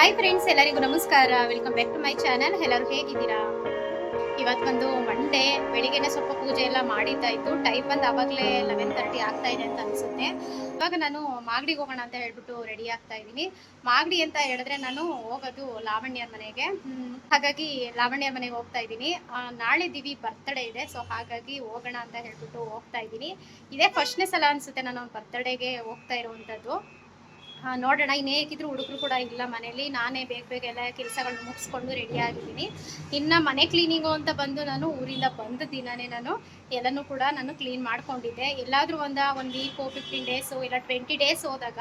Hi friends ಎಲ್ಲರಿಗೂ ನಮಸ್ಕಾರ. Welcome back to my channel ಎಲ್ಲರೂ ಹೇಗಿದ್ದೀರಾ? ಇವತ್ತು ಬಂದು ಮಂಡೇ ಬೆಳಿಗ್ಗೆನೆ ಸ್ವಲ್ಪ ಪೂಜೆ ಎಲ್ಲ ಮಾಡಿದ್ದಾಯ್ತು ಟೈಮ್ ಬಂದು ಆವಾಗಲೇ ಲೆವೆನ್ ತರ್ಟಿ ಆಗ್ತಾ ಇದೆ ಅಂತ ಅನಿಸುತ್ತೆ. ಇವಾಗ ನಾನು ಮಾಗಡಿಗೆ ಹೋಗೋಣ ಅಂತ ಹೇಳ್ಬಿಟ್ಟು ರೆಡಿ ಆಗ್ತಾ ಇದ್ದೀನಿ. ಮಾಗಡಿ ಅಂತ ಹೇಳಿದ್ರೆ ನಾನು ಹೋಗೋದು ಲಾವಣ್ಯರ ಮನೆಗೆ. ಹಾಗಾಗಿ ಲಾವಣ್ಯರ ಮನೆಗೆ ಹೋಗ್ತಾ ಇದ್ದೀನಿ. ನಾಳೆ ದಿವಿ ಬರ್ತ್ಡೇ ಇದೆ ಸೊ ಹಾಗಾಗಿ ಹೋಗೋಣ ಅಂತ ಹೇಳ್ಬಿಟ್ಟು ಹೋಗ್ತಾ ಇದ್ದೀನಿ. ಇದೇ ಫಸ್ಟ್ನೇ ಸಲ ಅನಿಸುತ್ತೆ ನಾನು ಬರ್ತ್ಡೇಗೆ ಹೋಗ್ತಾ ಇರುವಂಥದ್ದು ನೋಡೋಣ. ಇನ್ನು ಹೇಗಿದ್ರು ಹುಡುಗರು ಕೂಡ ಇಲ್ಲ ಮನೇಲಿ. ನಾನೇ ಬೇಗ ಬೇಗ ಎಲ್ಲ ಕೆಲಸಗಳನ್ನ ಮುಗಿಸ್ಕೊಂಡು ರೆಡಿ ಆಗಿದ್ದೀನಿ. ಇನ್ನು ಮನೆ ಕ್ಲೀನಿಂಗು ಅಂತ ಬಂದು ನಾನು ಊರಿಂದ ಬಂದ ದಿನನೇ ನಾನು ಎಲ್ಲನೂ ಕೂಡ ನಾನು ಕ್ಲೀನ್ ಮಾಡ್ಕೊಂಡಿದ್ದೆ. ಎಲ್ಲಾದರೂ ಒಂದು ಒಂದು ವೀಕು ಫಿಫ್ಟೀನ್ ಡೇಸು ಇಲ್ಲ ಟ್ವೆಂಟಿ ಡೇಸ್ ಹೋದಾಗ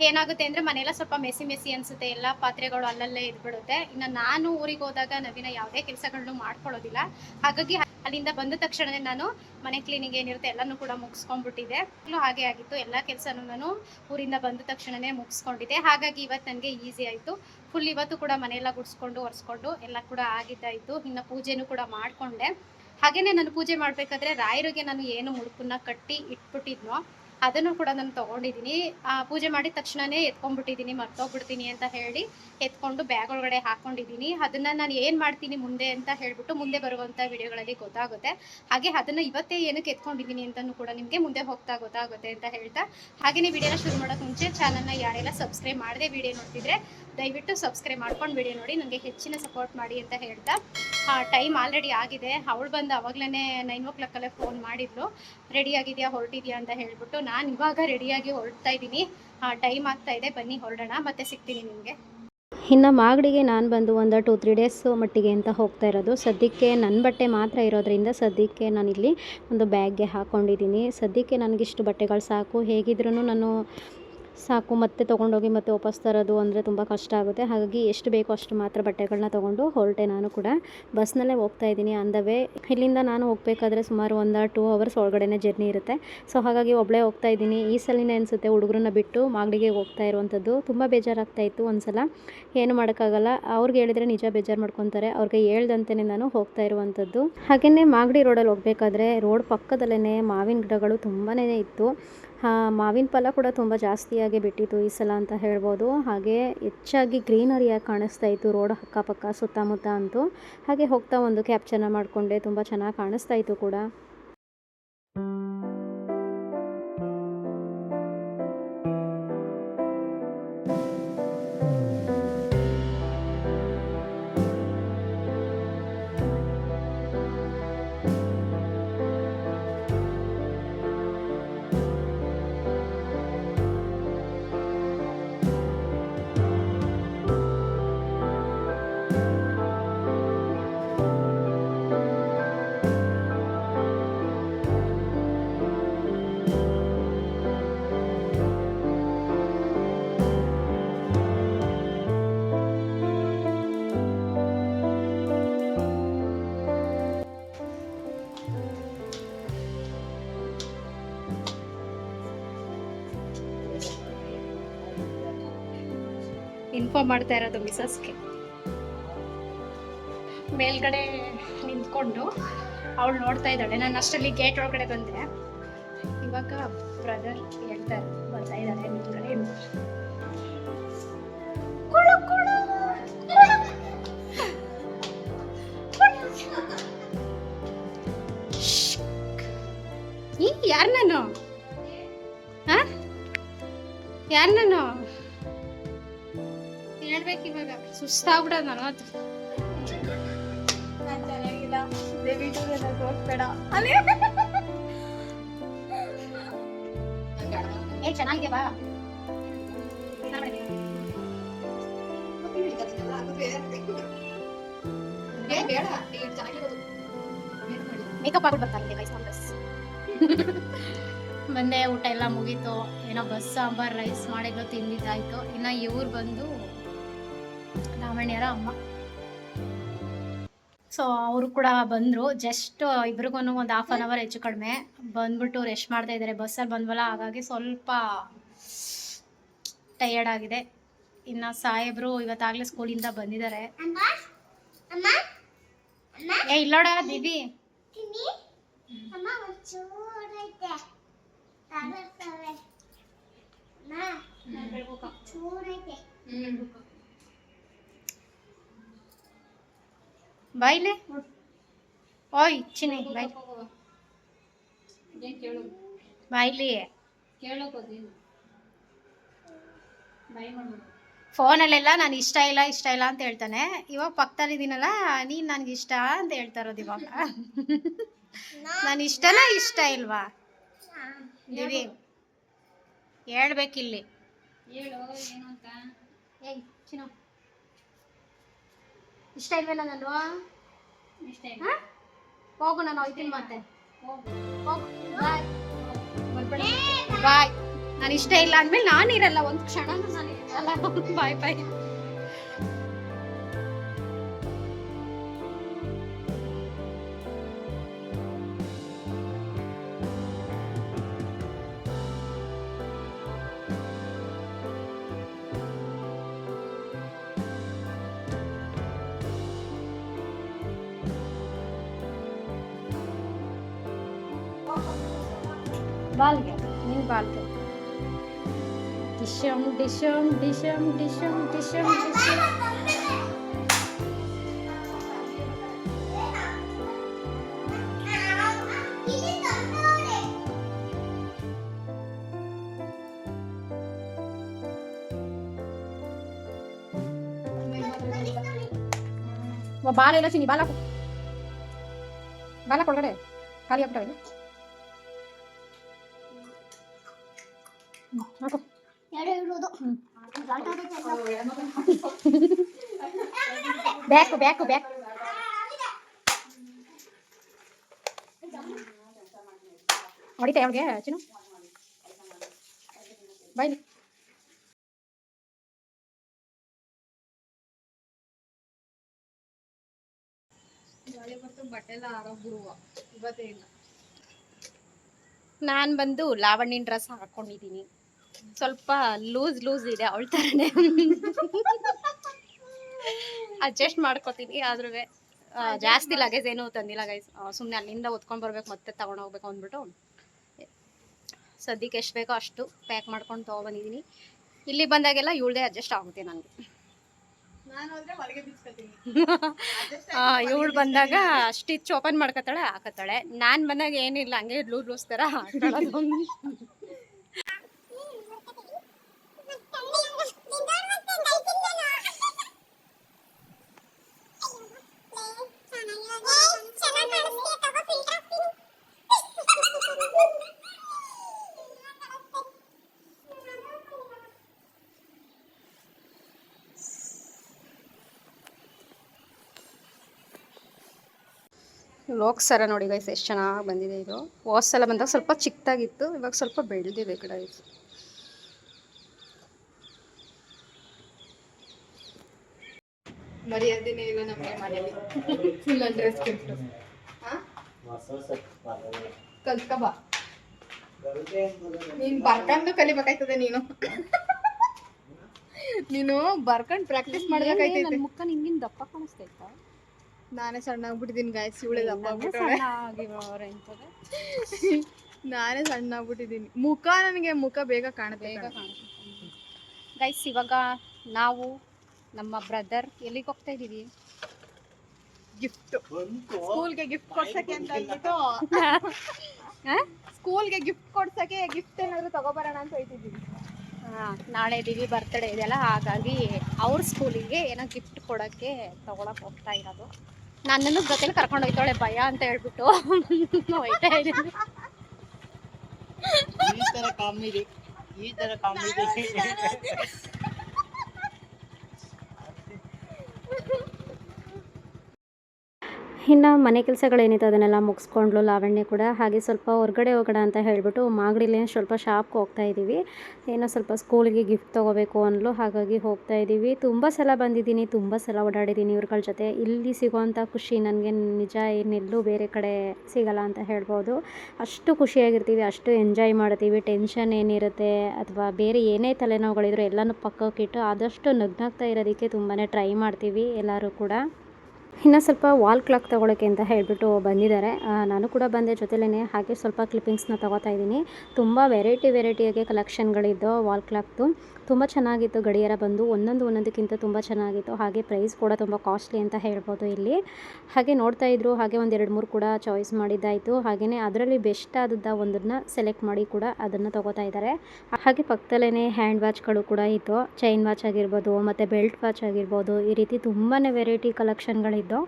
ಏನಾಗುತ್ತೆ ಅಂದರೆ ಮನೆಯೆಲ್ಲ ಸ್ವಲ್ಪ ಮೆಸಿ ಮೆಸಿ ಅನಿಸುತ್ತೆ, ಎಲ್ಲ ಪಾತ್ರೆಗಳು ಅಲ್ಲಲ್ಲೇ ಇದ್ಬಿಡುತ್ತೆ. ಇನ್ನು ನಾನು ಊರಿಗೆ ಹೋದಾಗ ನವೀನ ಯಾವುದೇ ಕೆಲಸಗಳನ್ನು ಮಾಡ್ಕೊಳ್ಳೋದಿಲ್ಲ. ಹಾಗಾಗಿ ಅಲ್ಲಿಂದ ಬಂದ ತಕ್ಷಣವೇ ನಾನು ಮನೆ ಕ್ಲೀನಿಂಗ್ ಏನಿರುತ್ತೆ ಎಲ್ಲನೂ ಕೂಡ ಮುಗಿಸ್ಕೊಂಡ್ಬಿಟ್ಟಿದೆ ಹಾಗೆ ಆಗಿತ್ತು. ಎಲ್ಲ ಕೆಲಸನೂ ನಾನು ಊರಿಂದ ಬಂದ ತಕ್ಷಣವೇ ಮುಗಿಸ್ಕೊಂಡಿದ್ದೆ. ಹಾಗಾಗಿ ಇವತ್ತು ನನಗೆ ಈಸಿ ಆಯಿತು. ಫುಲ್ ಇವತ್ತು ಕೂಡ ಮನೆಯೆಲ್ಲ ಗುಡಿಸ್ಕೊಂಡು, ಒರೆಸ್ಕೊಂಡು ಎಲ್ಲ ಕೂಡ ಆಗಿದ್ದಾಯಿತು ಇನ್ನು ಪೂಜೆನೂ ಕೂಡ ಮಾಡಿಕೊಂಡೆ. ಹಾಗೆಯೇ ನಾನು ಪೂಜೆ ಮಾಡಬೇಕಾದ್ರೆ ರಾಯರಿಗೆ ನಾನು ಏನು ಮುಡುಕನ್ನ ಕಟ್ಟಿ ಇಟ್ಬಿಟ್ಟಿದ್ನೋ ಅದನ್ನು ಕೂಡ ನಾನು ತೊಗೊಂಡಿದ್ದೀನಿ. ಪೂಜೆ ಮಾಡಿದ ತಕ್ಷಣವೇ ಎತ್ಕೊಂಡ್ಬಿಟ್ಟಿದ್ದೀನಿ, ಮರ್ತೋಗ್ಬಿಡ್ತೀನಿ ಅಂತ ಹೇಳಿ ಎತ್ಕೊಂಡು ಬ್ಯಾಗ್ ಒಳಗಡೆ ಹಾಕೊಂಡಿದ್ದೀನಿ. ಅದನ್ನು ನಾನು ಏನು ಮಾಡ್ತೀನಿ ಮುಂದೆ ಅಂತ ಹೇಳ್ಬಿಟ್ಟು ಮುಂದೆ ಬರುವಂಥ ವಿಡಿಯೋಗಳಲ್ಲಿ ಗೊತ್ತಾಗುತ್ತೆ. ಹಾಗೆ ಅದನ್ನು ಇವತ್ತೇ ಏನಕ್ಕೆ ಎತ್ಕೊಂಡಿದ್ದೀನಿ ಅಂತಲೂ ಕೂಡ ನಿಮಗೆ ಮುಂದೆ ಹೋಗ್ತಾ ಗೊತ್ತಾಗುತ್ತೆ ಅಂತ ಹೇಳ್ತಾ. ಹಾಗೆಯೇ ವಿಡಿಯೋನ ಶುರು ಮಾಡೋಕ್ಕೆ ಮುಂಚೆ ಚಾನಲ್ನ ಯಾರೆಲ್ಲ ಸಬ್ಸ್ಕ್ರೈಬ್ ಮಾಡದೆ ವಿಡಿಯೋ ನೋಡ್ತಿದ್ರೆ ದಯವಿಟ್ಟು ಸಬ್ಸ್ಕ್ರೈಬ್ ಮಾಡ್ಕೊಂಡು ವಿಡಿಯೋ ನೋಡಿ ನನಗೆ ಹೆಚ್ಚಿನ ಸಪೋರ್ಟ್ ಮಾಡಿ ಅಂತ ಹೇಳ್ತಾ. ಟೈಮ್ ಆಲ್ರೆಡಿ ಆಗಿದೆ. ಅವಳು ಬಂದು ಅವಾಗಲೇ ನೈನ್ ಓ ಕ್ಲಾಕಲ್ಲೇ ಫೋನ್ ಮಾಡಿದ್ಲು. ರೆಡಿ ಆಗಿದೆಯಾ, ಹೊರಟಿದ್ಯಾ ಅಂತ ಹೇಳ್ಬಿಟ್ಟು ನಾನು ಇವಾಗ ರೆಡಿಯಾಗಿ ಹೊರಡ್ತಾ ಇದ್ದೀನಿ. ಟೈಮ್ ಆಗ್ತಾ ಇದೆ. ಬನ್ನಿ, ಹೊರಡೋಣ. ಮತ್ತೆ ಸಿಗ್ತೀನಿ ನಿಮಗೆ. ಇನ್ನು ಮಾಗಡಿಗೆ ನಾನು ಬಂದು ಒಂದು ಟೂ ತ್ರೀ ಡೇಸ್ ಮಟ್ಟಿಗೆ ಅಂತ ಹೋಗ್ತಾ ಇರೋದು. ಸದ್ಯಕ್ಕೆ ನನ್ನ ಬಟ್ಟೆ ಮಾತ್ರ ಇರೋದ್ರಿಂದ ಸದ್ಯಕ್ಕೆ ನಾನಿಲ್ಲಿ ಒಂದು ಬ್ಯಾಗ್ಗೆ ಹಾಕ್ಕೊಂಡಿದ್ದೀನಿ ಸದ್ಯಕ್ಕೆ ನನಗಿಷ್ಟು ಬಟ್ಟೆಗಳು ಸಾಕು. ಹೇಗಿದ್ರೂ ನಾನು ಸಾಕು, ಮತ್ತೆ ತೊಗೊಂಡೋಗಿ ಮತ್ತೆ ವಾಪಸ್ ತರೋದು ಅಂದರೆ ತುಂಬ ಕಷ್ಟ ಆಗುತ್ತೆ. ಹಾಗಾಗಿ ಎಷ್ಟು ಬೇಕೋ ಅಷ್ಟು ಮಾತ್ರ ಬಟ್ಟೆಗಳನ್ನ ತೊಗೊಂಡು ಹೊರಟೆ ನಾನು ಕೂಡ ಬಸ್ನಲ್ಲೇ ಹೋಗ್ತಾ ಇದ್ದೀನಿ ಅಂದವೇ. ಇಲ್ಲಿಂದ ನಾನು ಹೋಗಬೇಕಾದ್ರೆ ಸುಮಾರು ಒಂದು ಟೂ ಅವರ್ಸ್ ಒಳಗಡೆನೇ ಜರ್ನಿ ಇರುತ್ತೆ. ಸೊ, ಹಾಗಾಗಿ ಒಬ್ಬಳೇ ಹೋಗ್ತಾ ಇದ್ದೀನಿ. ಈ ಸಲಿನೇ ಅನಿಸುತ್ತೆ ಹುಡುಗರನ್ನ ಬಿಟ್ಟು ಮಾಗಡಿಗೆ ಹೋಗ್ತಾ ಇರುವಂಥದ್ದು. ತುಂಬ ಬೇಜಾರಾಗ್ತಾ ಇತ್ತು ಒಂದ್ಸಲ. ಏನು ಮಾಡೋಕ್ಕಾಗಲ್ಲ. ಅವ್ರಿಗೆ ಹೇಳಿದರೆ ನಿಜ ಬೇಜಾರು ಮಾಡ್ಕೊತಾರೆ. ಅವ್ರಿಗೆ ಹೇಳ್ದಂತೆಯೇ ನಾನು ಹೋಗ್ತಾ ಇರುವಂಥದ್ದು. ಹಾಗೆಯೇ ಮಾಗಡಿ ರೋಡಲ್ಲಿ ಹೋಗಬೇಕಾದ್ರೆ ರೋಡ್ ಪಕ್ಕದಲ್ಲೇ ಮಾವಿನ ಗಿಡಗಳು ತುಂಬಾ ಇತ್ತು. ಮಾವಿನ ಫಲ ಕೂಡ ತುಂಬ ಜಾಸ್ತಿಯಾಗಿ ಬಿಟ್ಟಿತ್ತು ಈ ಸಲ ಅಂತ ಹೇಳ್ಬೋದು. ಹಾಗೆ ಹೆಚ್ಚಾಗಿ ಗ್ರೀನರಿಯಾಗಿ ಕಾಣಿಸ್ತಾ ಇತ್ತು, ರೋಡ್ ಅಕ್ಕಪಕ್ಕ ಸುತ್ತಮುತ್ತ ಅಂತೂ. ಹಾಗೆ ಹೋಗ್ತಾ ಒಂದು ಕ್ಯಾಪ್ಚರ್ನ ಮಾಡಿಕೊಂಡೆ, ತುಂಬ ಚೆನ್ನಾಗಿ ಕಾಣಿಸ್ತಾ ಇತ್ತು ಕೂಡ. ಇನ್ಫಾರ್ಮ್ ಮಾಡ್ತಾ ಇರೋದು ಮಿಸಸ್ಗೆ. ಮೇಲ್ಗಡೆ ನಿಂತ್ಕೊಂಡು ಅವಳು ನೋಡ್ತಾ ಇದ್ದಾಳೆ. ನಾನು ಅಷ್ಟರಲ್ಲಿ ಗೇಟ್ ಒಳಗಡೆ ಬಂದೆ. ಇವಾಗ ಬ್ರದರ್ ಹೇಳ್ತಾರೆ ಬರ್ತಾ ಇದ್ದಾರೆ. ಈ ಯಾರು ನಾನು? ಯಾರು ನಾನು? ಇವಾಗ ಸುಸ್ತಾಗ್ಬಿಡ ನಾನು ಚೆನ್ನಾಗಿಲ್ಲ ದಯವಿಟ್ಟು ಏ ಚೆನ್ನಾಗಿದೆ ಬಾ ಮೇಕಪ್ ಆಗ್ಬಿಟ್ಟು ಬರ್ತಾರೆ ಗೈಸ್ ನಮ್ಮ ಬಸ್ ಬಂದೆ ಊಟ ಎಲ್ಲ ಮುಗೀತು ಏನೋ ಬಸ್ ಸಾಂಬಾರ್ ರೈಸ್ ಮಾಡಿದ್ರು ತಿಂದಿದ್ದಾಯ್ತು. ಇನ್ನು ಇವ್ರು ಬಂದು ಲಾವಣ್ಯರ ಅಮ್ಮ. ಸೊ ಅವರು ಕೂಡ ಬಂದರು. ಜಸ್ಟ್ ಇಬ್ರಿಗೂ ಒಂದು ಹಾಫ್ ಆನ್ ಅವರ್ ಹೆಚ್ಚು ಕಡಿಮೆ. ಬಂದ್ಬಿಟ್ಟು ರೆಸ್ಟ್ ಮಾಡ್ತಾ ಇದ್ದಾರೆ ಬಸ್ಸಲ್ಲಿ ಬಂದ್ವಲ್ಲ ಹಾಗಾಗಿ ಸ್ವಲ್ಪ ಟಯರ್ಡ್ ಆಗಿದೆ. ಇನ್ನು ಸಾಹೇಬರು ಇವತ್ತಾಗಲೇ ಸ್ಕೂಲಿಂದ ಬಂದಿದ್ದಾರೆ. ಏ ಇಲ್ಲೋಡ ದಿವಿ. ಅಮ್ಮ ಬಾಯ್ಲೆ? ಓಯ್, ಚಿನ್ನಿ, ಬಾಯ್. ಬಾಯ್ಲಿ. ಫೋನಲ್ಲೆಲ್ಲ ನಾನು ಇಷ್ಟ ಇಲ್ಲ ಇಷ್ಟ ಇಲ್ಲ ಅಂತ ಹೇಳ್ತಾನೆ. ಇವಾಗ ಪಕ್ಕದಲ್ಲಿ ಇದೀನಲ್ಲ, ನೀನು ನನಗೆ ಇಷ್ಟ ಅಂತ ಹೇಳ್ತಾ ಇರೋದು ಇವಾಗ. ನಾನು ಇಷ್ಟನ ಇಷ್ಟ ಇಲ್ವಾ? ದಿವಿ ಹೇಳ್ಬೇಕಿಲ್ಲಿ. ಇಷ್ಟ ಇಲ್ವೇನಲ್ವಾ ನಾನು ಹಾ? ಹೋಗು ನಾನು ಹೋಯ್ತೀನಿ ಮತ್ತೆ ಹೋಗು. ಬಾಯ್ ಬಾಯ್ ನಾನು ಇಷ್ಟ ಇಲ್ಲ ಅಂದ್ಮೇಲೆ ನಾನು ಇರಲ್ಲ ಒಂದು ಕ್ಷಣ ನಾನು ಇರಲ್ಲ. ಬಾಯ್ ಬಾಯ್ ಡಿಶಮ್ ಡಿಶಮ್ ಡಿಶಮ್ ಡಿಶಮ್ ಡಿಶಮ್ ಡಿಶಮ್ ಬಾಲ ಇಲ್ಲ ಚಿನಿ ಬಾಲ ಕೊ- ಬಾಲ ಕೊಳಗಡೆ ಖಾಲಿ ಆಗ್ಬಿಟ್ಟವೆ ಬ್ಯಾಕು ಬ್ಯಾಕು ಹೊಡಿತಾ ಅವಳಿಗೆ ಚಿನ್ನು ಬೈಲಿ ನಾನು ಬಂದು ಲಾವಣ್ಣಿನ ಡ್ರೆಸ್ ಹಾಕೊಂಡಿದ್ದೀನಿ. ಸ್ವಲ್ಪ ಲೂಸ್ ಲೂಸ್ ಇದೆ ಅವಳ ಥರನೇ ಅಡ್ಜಸ್ಟ್ ಮಾಡ್ಕೋತೀನಿ ಆದ್ರೂ ಜಾಸ್ತಿ ಲಗೇಜ್ ಏನೂ ತಂದಿಲ್ಲ ಗೈಸ್ ಸುಮ್ಮನೆ ಅಲ್ಲಿಂದ ಹೊತ್ಕೊಂಡು ಬರ್ಬೇಕು ಮತ್ತೆ ತಗೊಂಡು ಹೋಗ್ಬೇಕು ಅಂದ್ಬಿಟ್ಟು. ಸದ್ಯಕ್ಕೆ ಎಷ್ಟು ಬೇಕೋ ಅಷ್ಟು ಪ್ಯಾಕ್ ಮಾಡ್ಕೊಂಡು ತೊಗೊಬಂದಿದ್ದೀನಿ ಇಲ್ಲಿ ಬಂದಾಗೆಲ್ಲ ಇವಳದೇ ಅಡ್ಜಸ್ಟ್ ಆಗುತ್ತೆ ನನಗೆ ಇವಳು ಬಂದಾಗ ಸ್ಟಿಚ್ ಓಪನ್ ಮಾಡ್ಕೊತಾಳೆ ಹಾಕತ್ತಾಳೆ ನಾನು ಬಂದಾಗ ಏನಿಲ್ಲ ಹಂಗೆ ಲೂಸ್ ಲೂಸ್ ಥರ ಹಾಕೊಳ್ಳೋದು ಲೋಕ್ ಸರ ನೋಡಿ ಗೈಸ್ ಎಷ್ಟು ಚೆನ್ನಾಗಿ ಬಂದಿದೆ ಇದು. ವಾಸ್ ಎಲ್ಲ ಬಂದಾಗ ಸ್ವಲ್ಪ ಚಿಕ್ಕದಾಗಿತ್ತು, ಇವಾಗ ಸ್ವಲ್ಪ ಬೆಳೆದಿದೆ ಗಿಡ ಇದು ಮರ್ಯಾದೆನೇ ಇಲ್ಲ ನಮಗೆ ಮನೇಲಿ ಫುಲ್ ಅಂಡ್ ರೆಸ್ಪೆಕ್ಟ್ ಕಲ್ತ್ಕಬಾ ನೀನ್ ಬರ್ಕೊಂಡು ಕಲಿಬೇಕಾಯ್ತದೆ ನೀನು. ನೀನು ಬರ್ಕೊಂಡು ಪ್ರಾಕ್ಟೀಸ್ ಮಾಡ್ಬೇಕಾಯ್ತೈತೆ. ಮುಖ ನಿಂಗಿನ ದಪ್ಪ ಕಾಣಿಸ್ತೈತಾ ನಾನೇ ಸಣ್ಣ ಆಗ್ಬಿಟ್ಟಿದ್ದೀನಿ ಗಾಯಸ್ ಇವಳೆ ದಪ್ಪ ಆಗ್ಬಿಟ್ಟೆ ನಾನೇ ಸಣ್ಣ ಆಗ್ಬಿಟ್ಟಿದ್ದೀನಿ ಮುಖ ನನಗೆ ಮುಖ ಬೇಗ ಕಾಣುತ್ತೆ ಬೇಗ ಗೈಸ್ ಇವಾಗ ನಾವು ನಮ್ಮ ಬ್ರದರ್ ಎಲ್ಲಿಗೆ ಹೋಗ್ತಾ ಇದೀವಿ ಗಿಫ್ಟ್ ಸ್ಕೂಲ್ಗೆ ಗಿಫ್ಟ್ ಕೊಡ್ಸಕ್ಕೆ ಅಂತ ಅಂದ್ಬಿಟ್ಟು ಸ್ಕೂಲ್ಗೆ ಗಿಫ್ಟ್ ಕೊಡ್ಸಕ್ಕೆ ಗಿಫ್ಟ್ ಏನಾದ್ರು ತಗೋಬರೋಣ ಅಂತ ಹೋಯ್ತಿದ್ದೀವಿ ಹಾಂ ನಾಳೆ ದಿವಿ ಬರ್ತ್ಡೇ ಇದೆಯಲ್ಲ ಹಾಗಾಗಿ ಅವ್ರ ಸ್ಕೂಲಿಗೆ ಏನೋ ಗಿಫ್ಟ್ ಕೊಡೋಕ್ಕೆ ತಗೊಳಕ್ ಹೋಗ್ತಾ ಇರೋದು. ನನ್ನನ್ನು ಜೊತೆಲಿ ಕರ್ಕೊಂಡು ಹೋಯ್ತಾಳೆ ಭಯ ಅಂತ ಹೇಳ್ಬಿಟ್ಟು. ಹೋಯ್ತಾ ಇದ್ದೀನಿ. ಈ ತರ ಕಾಮಿಡಿ ಈ ತರ ಕಾಮಿಡಿ ಇನ್ನು ಮನೆ ಕೆಲಸಗಳೇನಿತ್ತು ಅದನ್ನೆಲ್ಲ ಮುಗಿಸ್ಕೊಂಡ್ಲು, ಲಾವಣ್ಯ ಕೂಡ. ಹಾಗೆ ಸ್ವಲ್ಪ ಹೊರಗಡೆ ಹೋಗೋಣ ಅಂತ ಹೇಳಿಬಿಟ್ಟು ಮಾಗಡಿಲಿ ಸ್ವಲ್ಪ ಶಾಪ್ಗೆ ಹೋಗ್ತಾ ಇದ್ದೀವಿ. ಏನೋ ಸ್ವಲ್ಪ ಸ್ಕೂಲಿಗೆ ಗಿಫ್ಟ್ ತೊಗೋಬೇಕು ಅನ್ಲು ಹಾಗಾಗಿ ಹೋಗ್ತಾ ಇದ್ದೀವಿ. ತುಂಬ ಸಲ ಬಂದಿದ್ದೀನಿ, ತುಂಬ ಸಲ ಓಡಾಡಿದ್ದೀನಿ ಇವ್ರಗಳ ಜೊತೆ. ಇಲ್ಲಿ ಸಿಗುವಂಥ ಖುಷಿ ನನಗೆ ನಿಜ ಏನೆಲ್ಲೂ ಬೇರೆ ಕಡೆ ಸಿಗಲ್ಲ ಅಂತ ಹೇಳ್ಬೋದು. ಅಷ್ಟು ಖುಷಿಯಾಗಿರ್ತೀವಿ, ಅಷ್ಟು ಎಂಜಾಯ್ ಮಾಡ್ತೀವಿ. ಟೆನ್ಷನ್ ಏನಿರುತ್ತೆ ಅಥವಾ ಬೇರೆ ಏನೇ ತಲೆನೋವುಗಳಿದ್ರು ಎಲ್ಲನೂ ಪಕ್ಕಕ್ಕಿಟ್ಟು ಆದಷ್ಟು ನಗ್ನಾಗ್ತಾ ಇರೋದಕ್ಕೆ ತುಂಬಾ ಟ್ರೈ ಮಾಡ್ತೀವಿ ಎಲ್ಲರೂ ಕೂಡ. ಇನ್ನು ಸ್ವಲ್ಪ ವಾಲ್ ಕ್ಲಾಕ್ ತೊಗೊಳಕ್ಕೆ ಅಂತ ಹೇಳಿಬಿಟ್ಟು ಬಂದಿದ್ದಾರೆ. ನಾನು ಕೂಡ ಬಂದೆ ಜೊತೆಲೇ ಹಾಗೆ ಸ್ವಲ್ಪ ಕ್ಲಿಪ್ಪಿಂಗ್ಸ್ನ ತೊಗೋತಾ ಇದ್ದೀನಿ. ತುಂಬ ವೆರೈಟಿ ವೆರೈಟಿಯಾಗಿ ಕಲೆಕ್ಷನ್ಗಳಿದ್ದು ವಾಲ್ ಕ್ಲಾಕ್ದು ತುಂಬ ಚೆನ್ನಾಗಿತ್ತು. ಗಡಿಯಾರ ಬಂದು ಒಂದೊಂದು ಒಂದೊಂದಕ್ಕಿಂತ ತುಂಬ ಚೆನ್ನಾಗಿತ್ತು. ಹಾಗೆ ಪ್ರೈಸ್ ಕೂಡ ತುಂಬ ಕಾಸ್ಟ್ಲಿ ಅಂತ ಹೇಳ್ಬೋದು ಇಲ್ಲಿ. ಹಾಗೆ ನೋಡ್ತಾ ಇದ್ರು, ಹಾಗೆ ಒಂದು ಎರಡು ಮೂರು ಕೂಡ ಚಾಯ್ಸ್ ಮಾಡಿದ್ದಾಯಿತು. ಹಾಗೆಯೇ ಅದರಲ್ಲಿ ಬೆಸ್ಟ್ ಆದದ್ದ ಒಂದನ್ನು ಸೆಲೆಕ್ಟ್ ಮಾಡಿ ಕೂಡ ಅದನ್ನು ತೊಗೋತಾ ಇದ್ದಾರೆ ಹಾಗೆ ಪಕ್ಕದಲ್ಲೇ ಹ್ಯಾಂಡ್ ವಾಚ್ಗಳು ಕೂಡ ಇತ್ತು. ಚೈನ್ ವಾಚ್ ಆಗಿರ್ಬೋದು, ಮತ್ತು ಬೆಲ್ಟ್ ವಾಚ್ ಆಗಿರ್ಬೋದು, ಈ ರೀತಿ ತುಂಬಾ ವೆರೈಟಿ ಕಲೆಕ್ಷನ್ಗಳಿದ್ದು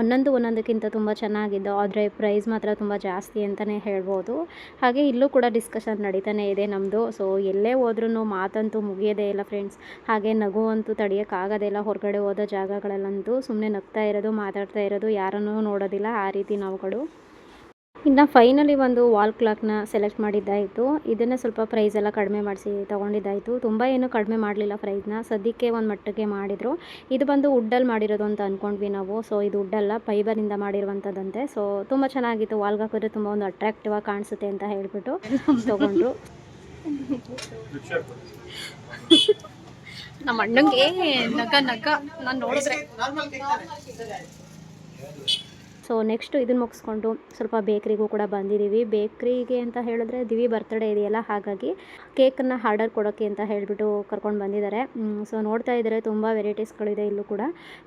ಒಂದೊಂದು ಒಂದೊಂದಕ್ಕಿಂತ ತುಂಬ ಚೆನ್ನಾಗಿದ್ದು. ಆದರೆ ಪ್ರೈಸ್ ಮಾತ್ರ ತುಂಬ ಜಾಸ್ತಿ ಅಂತಲೇ ಹೇಳ್ಬೋದು. ಹಾಗೆ ಇಲ್ಲೂ ಕೂಡ ಡಿಸ್ಕಷನ್ ನಡೀತಾನೆ ಇದೆ ನಮ್ಮದು ಸೊ ಎಲ್ಲೇ ಹೋದ್ರೂ ಮಾತಂತೂ ಮುಗಿಯೋದೇ ಇಲ್ಲ ಫ್ರೆಂಡ್ಸ್ ಹಾಗೆ ನಗು ಅಂತೂ ತಡೆಯೋಕ್ಕಾಗೋದೇ ಹೊರಗಡೆ ಹೋದ ಜಾಗಗಳಲ್ಲಂತೂ ಸುಮ್ಮನೆ ನಗ್ತಾ ಇರೋದು, ಮಾತಾಡ್ತಾ ಇರೋದು, ಯಾರನ್ನೂ ನೋಡೋದಿಲ್ಲ ಆ ರೀತಿ ನಾವುಗಳು. ಇನ್ನು ಫೈನಲಿ ಒಂದು ವಾಲ್ ಕ್ಲಾಕ್ನ ಸೆಲೆಕ್ಟ್ ಮಾಡಿದ್ದಾಯಿತು. ಇದನ್ನು ಸ್ವಲ್ಪ ಪ್ರೈಸ್ ಎಲ್ಲ ಕಡಿಮೆ ಮಾಡಿಸಿ ತೊಗೊಂಡಿದ್ದಾಯಿತು. ತುಂಬ ಏನು ಕಡಿಮೆ ಮಾಡಲಿಲ್ಲ ಪ್ರೈಸ್ನ ಸದ್ಯಕ್ಕೆ ಒಂದು ಮಟ್ಟಕ್ಕೆ ಮಾಡಿದರು. ಇದು ಬಂದು ವುಡ್ಡಲ್ಲಿ ಮಾಡಿರೋದು ಅಂತ ಅಂದ್ಕೊಂಡ್ವಿ ನಾವು. ಸೊ ಇದು ವುಡ್ಡಲ್ಲ ಫೈಬರಿಂದ ಮಾಡಿರುವಂಥದ್ದಂತೆ ಸೊ ತುಂಬ ಚೆನ್ನಾಗಿತ್ತು. ವಾಲ್ಗಾಕಿದ್ರೆ ತುಂಬ ಒಂದು ಅಟ್ರಾಕ್ಟಿವ್ ಆಗಿ ಕಾಣಿಸುತ್ತೆ ಅಂತ ಹೇಳಿಬಿಟ್ಟು ತೊಗೊಂಡ್ರು. ನಮ್ಮ ಅಣ್ಣಂಗೆ ನಗ ನಗ ನಾನು ನೋಡಿದ್ರೆ. ಸೊ ನೆಕ್ಸ್ಟ್ ಇದನ್ನು ಮುಗಿಸ್ಕೊಂಡು ಸ್ವಲ್ಪ ಬೇಕ್ರಿಗೂ ಕೂಡ ಬಂದಿದ್ದೀವಿ ಬೇಕ್ರಿಗೆ ಅಂತ ಹೇಳಿದ್ರೆ ದಿವಿ ಬರ್ತಡೇ ಇದೆಯಲ್ಲ, ಹಾಗಾಗಿ ಕೇಕನ್ನು ಆರ್ಡರ್ ಕೊಡೋಕ್ಕೆ ಅಂತ ಹೇಳಿಬಿಟ್ಟು ಕರ್ಕೊಂಡು ಬಂದಿದ್ದಾರೆ. ಸೊ ನೋಡ್ತಾ ಇದ್ದಾರೆ ತುಂಬ ವೆರೈಟೀಸ್ಗಳಿದೆ ಇಲ್ಲೂ ಕೂಡ.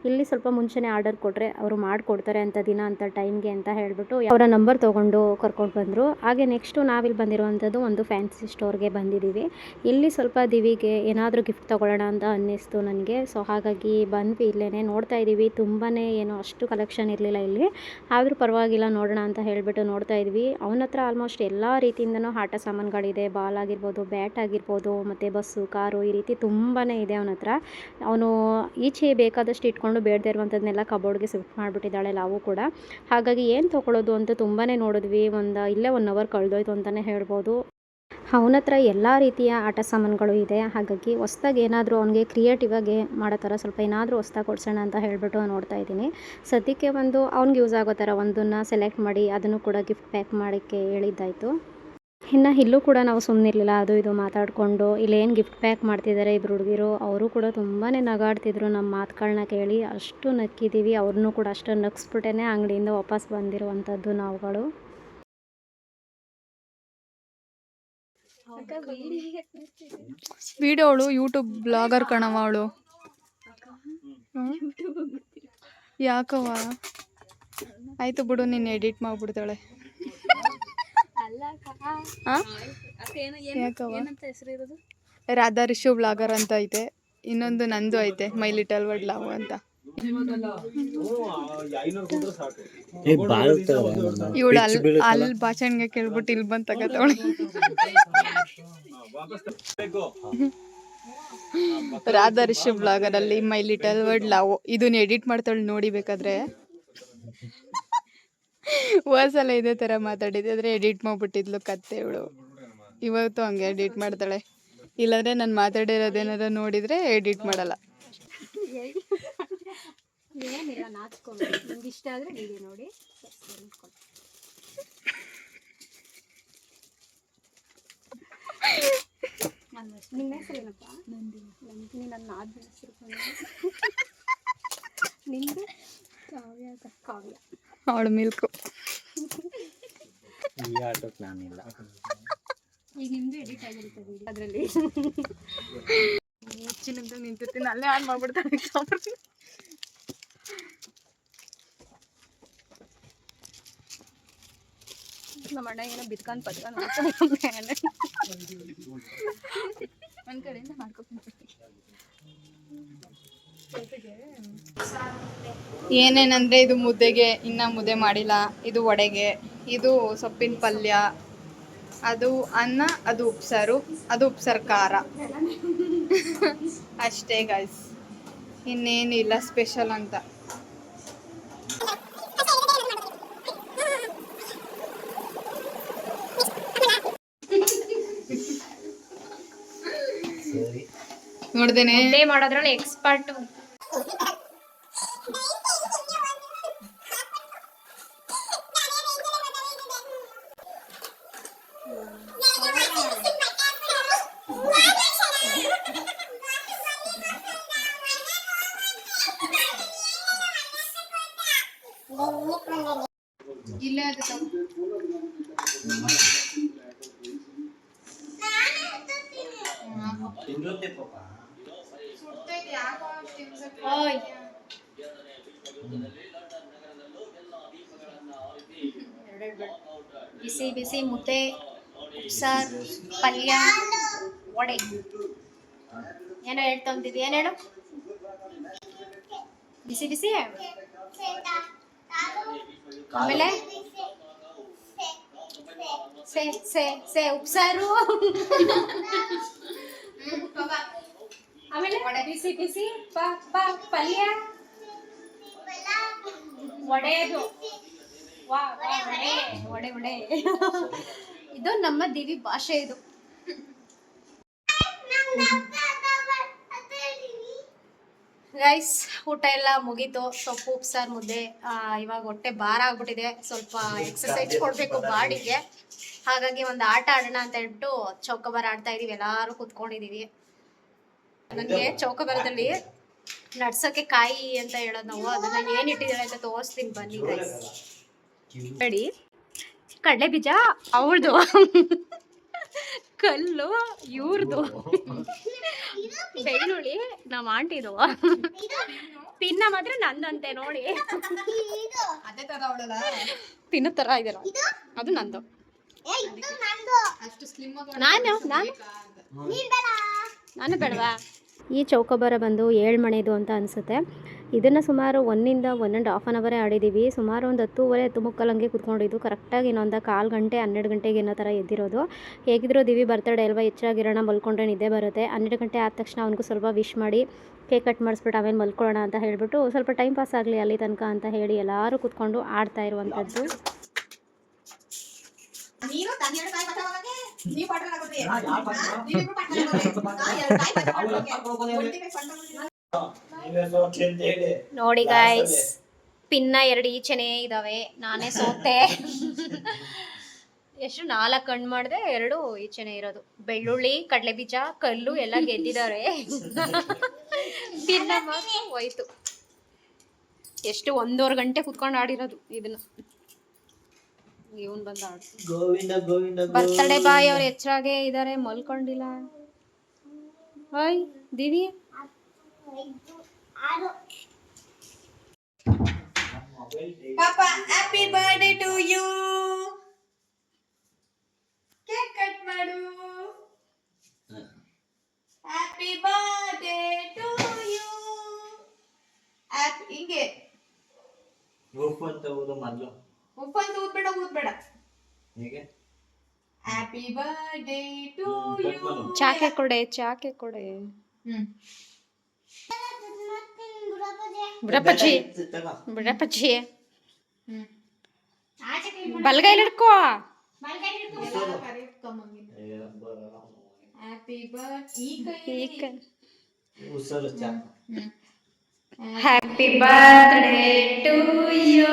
ಇಲ್ಲಿ ಸ್ವಲ್ಪ ಮುಂಚೆನೇ ಆರ್ಡರ್ ಕೊಟ್ಟರೆ ಅವರು ಮಾಡಿಕೊಡ್ತಾರೆ ಅಂತ ದಿನ ಅಂತ ಟೈಮ್ಗೆ ಅಂತ ಹೇಳಿಬಿಟ್ಟು ಅವರ ನಂಬರ್ ತೊಗೊಂಡು ಕರ್ಕೊಂಡು ಬಂದರು. ಹಾಗೆ ನೆಕ್ಸ್ಟು ನಾವಿಲ್ಲಿ ಬಂದಿರುವಂಥದ್ದು ಒಂದು ಫ್ಯಾನ್ಸಿ ಸ್ಟೋರ್ಗೆ ಬಂದಿದ್ದೀವಿ ಇಲ್ಲಿ ಸ್ವಲ್ಪ ದಿವಿಗೆ ಏನಾದರೂ ಗಿಫ್ಟ್ ತೊಗೊಳ್ಳೋಣ ಅಂತ ಅನ್ನಿಸ್ತು ನನಗೆ. ಸೊ ಹಾಗಾಗಿ ಬಂದ್ವಿ ಇಲ್ಲೇ ನೋಡ್ತಾ ಇದ್ದೀವಿ ತುಂಬಾ ಏನು ಅಷ್ಟು ಕಲೆಕ್ಷನ್ ಇರಲಿಲ್ಲ ಇಲ್ಲಿ. ಆದರೂ ಪರವಾಗಿಲ್ಲ, ನೋಡೋಣ ಅಂತ ಹೇಳಿಬಿಟ್ಟು ನೋಡ್ತಾ ಇದ್ವಿ. ಅವನ ಹತ್ರ ಆಲ್ಮೋಸ್ಟ್ ಎಲ್ಲ ರೀತಿಯಿಂದನೂ ಆಟ ಸಾಮಾನುಗಳಿದೆ. ಬಾಲ್ ಆಗಿರ್ಬೋದು ಬ್ಯಾಟ್ ಆಗಿರ್ಬೋದು, ಮತ್ತು ಬಸ್ಸು, ಕಾರು ಈ ರೀತಿ ತುಂಬಾ ಇದೆ ಅವನ ಹತ್ರ. ಅವನು ಈಚೆ ಬೇಕಾದಷ್ಟು ಇಟ್ಕೊಂಡು ಬೇಡದೇ ಇರುವಂಥದ್ದನ್ನೆಲ್ಲ ಕಬೋರ್ಡ್ಗೆ ಶಿಫ್ಟ್ ಮಾಡಿಬಿಟ್ಟಿದ್ದಾಳೆ, ನಾವು ಕೂಡ. ಹಾಗಾಗಿ ಏನು ತೊಗೊಳ್ಳೋದು ಅಂತ ತುಂಬಾ ನೋಡಿದ್ವಿ. ಒಂದು ಇಲ್ಲೇ ಒನ್ ಅವರ್ ಕಳೆದೋಯ್ತು ಅಂತಲೇ ಹೇಳ್ಬೋದು. ಅವನ ಹತ್ರ ಎಲ್ಲ ರೀತಿಯ ಆಟ ಸಾಮಾನುಗಳು ಇದೆ. ಹಾಗಾಗಿ ಹೊಸ್ದಾಗಿ ಏನಾದರೂ ಅವನಿಗೆ ಕ್ರಿಯೇಟಿವಾಗಿ ಮಾಡೋ ಥರ ಸ್ವಲ್ಪ ಏನಾದರೂ ಹೊಸ್ದಾಗಿ ಕೊಡ್ಸೋಣ ಅಂತ ಹೇಳಿಬಿಟ್ಟು ನೋಡ್ತಾ ಇದ್ದೀನಿ. ಸದ್ಯಕ್ಕೆ ಒಂದು ಅವ್ನಿಗೆ ಯೂಸ್ ಆಗೋ ಥರ ಒಂದನ್ನು ಸೆಲೆಕ್ಟ್ ಮಾಡಿ ಅದನ್ನು ಕೂಡ ಗಿಫ್ಟ್ ಪ್ಯಾಕ್ ಮಾಡೋಕ್ಕೆ ಹೇಳಿದ್ದಾಯಿತು. ಇನ್ನು ಇಲ್ಲೂ ಕೂಡ ನಾವು ಸುಮ್ಮನಿರಲಿಲ್ಲ ಅದು ಇದು ಮಾತಾಡಿಕೊಂಡು ಇಲ್ಲೇನು ಗಿಫ್ಟ್ ಪ್ಯಾಕ್ ಮಾಡ್ತಿದ್ದಾರೆ ಇಬ್ಬರು ಹುಡುಗಿರು, ಅವರು ಕೂಡ ತುಂಬಾ ನಗಾಡ್ತಿದ್ರು ನಮ್ಮ ಮಾತುಗಳನ್ನ ಕೇಳಿ. ಅಷ್ಟು ನಕ್ಕಿದ್ದೀವಿ ಅವ್ರನ್ನೂ ಕೂಡ ಅಷ್ಟು ನಗಿಸ್ಬಿಟ್ಟೇ ಅಂಗಡಿಯಿಂದ ವಾಪಸ್ ಬಂದಿರುವಂಥದ್ದು ನಾವುಗಳು. ವಿಡಿಯೋ ಅವಳು ಯೂಟ್ಯೂಬ್ ಬ್ಲಾಗರ್ ಕಣವ ಅವಳು ಯಾಕವ್ವ? ಆಯ್ತು ಬಿಡು ನೀನು ಎಡಿಟ್ ಮಾಡ್ಬಿಡ್ತಾಳೆ. ರಾಧಾ ರಿಷು ಬ್ಲಾಗರ್ ಅಂತ ಐತೆ. ಇನ್ನೊಂದು ನಂದು ಐತೆ ಮೈ ಲಿಟಲ್ ವರ್ಡ್ ಲವ್ ಅಂತ. ಇವಳು ಅಲ್ಲಿ ಅಲ್ಲಿ ಭಾಷಣಗೆ ಕೇಳ್ಬಿಟ್ಟು ಇಲ್ಲಿ ಬಂದು ತಗತ್ತವಳೆ ರಾಧಾ ಬ್ಲಾಗರ್ ಅಲ್ಲಿ ಮೈ ಲಿಟಲ್ ವರ್ಡ್ ಲವ್. ಇದನ್ನ ಎಡಿಟ್ ಮಾಡ್ತಾಳೆ ನೋಡಿ ಬೇಕಾದ್ರೆ. ಸಲ ಇದೇ ತರ ಮಾತಾಡಿದ್ರೆ ಎಡಿಟ್ ಮಾಡ್ಬಿಟ್ಟಿದ್ಲು ಕತ್ತೆ ಇವಳು. ಇವತ್ತು ಹಂಗೆ ಎಡಿಟ್ ಮಾಡ್ತಾಳೆ. ಇಲ್ಲಾಂದ್ರೆ ನಾನು ಮಾತಾಡಿರೋದೇನಾರ ನೋಡಿದ್ರೆ ಎಡಿಟ್ ಮಾಡಲ್ಲ. ಏನಿಲ್ಲ ನಾಚ್ಕೊಂಡು ನಿಮ್ಗೆ ಇಷ್ಟ ಆದರೆ ನೋಡಿ ನಿಮ್ಮ ಹೆಸರೇನಪ್ಪ ನಂದಿನಿ. ನನ್ನ ಆದ್ಮ ಹೆಸರು ನಿಂದು? ಕಾವ್ಯ ಕಾವ್ಯ. ಅವಳು ಮಿಲ್ಕು. ಈಗ ನಿಮ್ಮದು ಎಡಿಟ್ ಆಗಿರುತ್ತೆ ವಿಡಿಯೋ ಅದರಲ್ಲಿ. ಮುಚ್ಚಿನಿಂದ ನಿಂತಿರ್ತೀನಿ. ಅಲ್ಲೇ ಆನ್ ಮಾಡ್ಬಿಡ್ತಾಳೆ ನಮ್ಮ ಅಣ್ಣ ಏನೋ ಬಿತ್ಕೊಂಡು ಮಾಡ್ತಾನೆ ಒಂದು ಕಡೆಯಿಂದ ಮಾಡ್ಕೊಂಡು ಏನೇನಂದ್ರೆ ಇದು ಮುದ್ದೆಗೆ ಇನ್ನ ಮುದ್ದೆ ಮಾಡಿಲ್ಲ. ಇದು ವಡೆಗೆ ಇದು ಸೊಪ್ಪಿನ ಪಲ್ಯ ಅದು ಅನ್ನ ಅದು ಉಪ್ಸಾರು ಅದು ಉಪ್ಸಾರು ಖಾರ. ಅಷ್ಟೇ ಗಾಯ್ಸ್ ಇನ್ನೇನಿಲ್ಲ ಸ್ಪೆಷಲ್ ಅಂತ. ನೋಡ್ದೇನೆ ಮುದ್ದೆ ಮಾಡೋದ್ರಲ್ಲಿ ಎಕ್ಸ್ಪರ್ಟ್ ಅದು ತಗೋ. ನಾನೇ ಎತ್ತುತ್ತೀನಿ. ತಿನ್ನುತ್ತೆ ಪಾಪ ಸುಡ್ತೈತೆ, ಯಾಕೋ ತಿನ್ಸಕ್ಕೆ ಓಯ್. ಬಿಸಿ ಬಿಸಿ ಮುದ್ದೆ ಉಪ್ಸಾರ್ ಪಲ್ಯ ವಡೆ ಏನೋ ಹೇಳ್ತಂತಿದ್ದಿ ಏನು ಹೇಳು ಬಿಸಿ ಬಿಸಿ. ಆಮೇಲೆ. ಸೆ. ಸೆ. ಸೇ ಉಪ್ಸಾರು ಬಿಸಿ ಬಿಸಿ. ಪಲ್ಯ. ವಡೆ ವಡೆ ವಡೆ ಇದು ನಮ್ಮ ದಿವಿ ಭಾಷೆ ಇದು. ಗೈಸ್ ಊಟ ಎಲ್ಲ ಮುಗೀತು. ಸೊಪ್ಪು ಉಪ್ಸಾರು ಮುದ್ದೆ ಇವಾಗ ಹೊಟ್ಟೆ ಭಾರ ಆಗ್ಬಿಟ್ಟಿದೆ. ಸ್ವಲ್ಪ ಎಕ್ಸಸೈಸ್ ಕೊಡ್ಬೇಕು ಬಾಡಿಗೆ. ಹಾಗಾಗಿ ಒಂದು ಆಟ ಆಡೋಣ ಅಂತ ಹೇಳ್ಬಿಟ್ಟು ಚೌಕಬಾರ ಆಡ್ತಾ ಇದೀವಿ. ಎಲ್ಲಾರು ಕುತ್ಕೊಂಡಿದೀವಿ. ನನಗೆ ಚೌಕಬಾರದಲ್ಲಿ ನಡ್ಸಕ್ಕೆ ಕಾಯಿ ಅಂತ ಹೇಳೋದು ನಾವು. ಅದನ್ನ ಏನ್ ಇಟ್ಟಿದ್ದಾರೆ ಅಂತ ತೋರಿಸ್ತೀನಿ ಬನ್ನಿ ಹೇಳಿ ನೋಡಿ ಕಡಲೆ ಬೀಜ ಅವ್ರದ್ದು ಕಲ್ಲು ಇವ್ರದು. ಬೆಳ್ಳುಳ್ಳಿ ನಮ್ಮ ಆಂಟಿದು. ತಿನ್ನ ಮಾತ್ರ ನಂದಂತೆ ನೋಡಿ. ಇದು. ಅದೇ ತರ ಇದೆಲ್ಲ ಇದು. ಅದು ನಂದು. ಏ, ಇದು ನಂದು. ಅಷ್ಟು ಸ್ಲಿಮ್ ನಾನು ನಾನು. ನಾನು ಬೇಡವಾ? ಈ ಚೌಕಬಾರ ಬಂದು ಏಳು ಮಣೆದು ಅಂತ ಅನಿಸುತ್ತೆ. ಇದನ್ನು ಸುಮಾರು ಒನ್ನಿಂದ ಒನ್ ಆ್ಯಂಡ್ ಹಾಫ್ ಆನ್ ಅವರೇ ಆಡಿದ್ದೀವಿ ಸುಮಾರು ಒಂದು ಹತ್ತೂವರೆ ಹತ್ತು ಮುಕ್ಕಲಂಗೆ ಕುತ್ಕೊಂಡಿದ್ದು. ಕರೆಕ್ಟಾಗಿ ಇನ್ನೊಂದು ಕಾಲು ಗಂಟೆ, ಹನ್ನೆರಡು ಗಂಟೆಗೆ ಏನೋ ಥರ ಎದ್ದಿರೋದು. ಹೇಗಿದ್ರು ದಿವಿ ಬರ್ತಡೇ ಅಲ್ವಾ ಹೆಚ್ಚಾಗಿರೋಣ ಮಲ್ಕೊಂಡ್ರೆ ನಿದ್ದೆ ಬರುತ್ತೆ. ಹನ್ನೆರಡು ಗಂಟೆ ಆದ ತಕ್ಷಣ ಅವನಿಗೂ ಸ್ವಲ್ಪ ವಿಶ್ ಮಾಡಿ ಕೇಕ್ ಕಟ್ ಮಾಡಿಸ್ಬಿಟ್ಟು ಆಮೇಲೆ ಮಲ್ಕೊಳ್ಳೋಣ ಅಂತ ಹೇಳಿಬಿಟ್ಟು ಸ್ವಲ್ಪ ಟೈಮ್ ಪಾಸ್ ಆಗಲಿ ಅಲ್ಲಿ ತನಕ ಅಂತ ಹೇಳಿ ಎಲ್ಲರೂ ಕುತ್ಕೊಂಡು ಆಡ್ತಾ ಇರುವಂಥದ್ದು. ನೋಡಿ ಗಾಯ್ಸ್ ಪಿನ್ನ ಎರಡು ಈಚೆನೇ ಇದಾವೆ. ನಾನೇ ಸೋತೆ. ಎಷ್ಟು ನಾಲ್ಕು ಕಣ್ಣು ಮಾಡಿದೆ ಎರಡು ಈಚೆನೆ ಇರೋದು. ಬೆಳ್ಳುಳ್ಳಿ ಕಡಲೆ ಬೀಜ ಕಲ್ಲು ಎಲ್ಲ ಗೆದ್ದಿದ್ದಾರೆ. ಪಿನ್ನ ಹೋಯ್ತು. ಎಷ್ಟು ಒಂದೂವರೆ ಗಂಟೆ ಕುತ್ಕೊಂಡು ಆಡಿರೋದು ಇದನ್ನ. ಇವನ್ ಬಂದ ಗೋವಿಂದ ಗೋವಿಂದ ಬರ್ತಡೇ ಬಾಯ್ ಅವ್ರು ಹೆಚ್ಚಾಗೆ ಇದಾರೆ ಮಲ್ಕೊಂಡಿಲ್ಲ. ಹಾಯ್ ದಿವಿ. ಪಾಪ happy birthday to you cake cut ಮಾಡು. ಹ್ಯಾಪಿ ಬರ್ಡೇ ಟು ಯು ಹಿಂಗೆ. ಉಪ್ಪು ಅಂತ ಮೊದಲು ಮೊದ್ಲು. ಉಪ್ಪಂತ ಊದ್ಬೇಡ ಊದ್ಬೇಡ ಹೇಗೆ happy birthday to hmm, you cut ಮಾಡು. ಚಾಕೆ ಕೊಡೆ ಚಾಕೆ ಕೊಡೆ ಹ್ಮ್ ಮತ್ತೆ ನಿನ್ ಬುಡಪದೆ. ಬಿಡಪ್ಪಜ್ಜಿ ತಗೋ. ಬಿಡಪ್ಪಜ್ಜಿ ಹ್ಮ್ ಆಚೆ ಕೈ ಮಾಡು. ಬಲ್ಗೈಲಿ ಹಿಡ್ಕೋ ಬಲ್ಗೈ ಹಿಡ್ಕೊ. ಎಲ್ಲ ಕರೆಕ್ಟ್ಕೊಂಬಂಗಿಲ್ಲ ಏ, ಬರೋ. ಹ್ಯಾಪಿ ಬರ್ತ್ ಈ ಕೈ ಈಗ ಉಸಿರು ಚಾ hmm happy birthday to you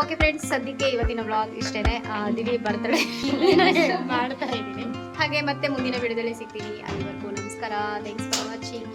okay friends ಸದ್ಯಕ್ಕೆ ಇವತ್ತಿನ ವ್ಲಾಗ್ ಇಷ್ಟೇನೆ. ದಿವಿ ಬರ್ತ್ಡೇ. ಮಾಡ್ತಾ ಇದ್ದೀನಿ. ಹಾಗೆ ಮತ್ತೆ ಮುಂದಿನ ವಿಡಿಯೋದಲ್ಲಿ ಸಿಗ್ತೀನಿ. ಅಲ್ಲಿವರೆಗೂ ನಮಸ್ಕಾರ. Thanks for watching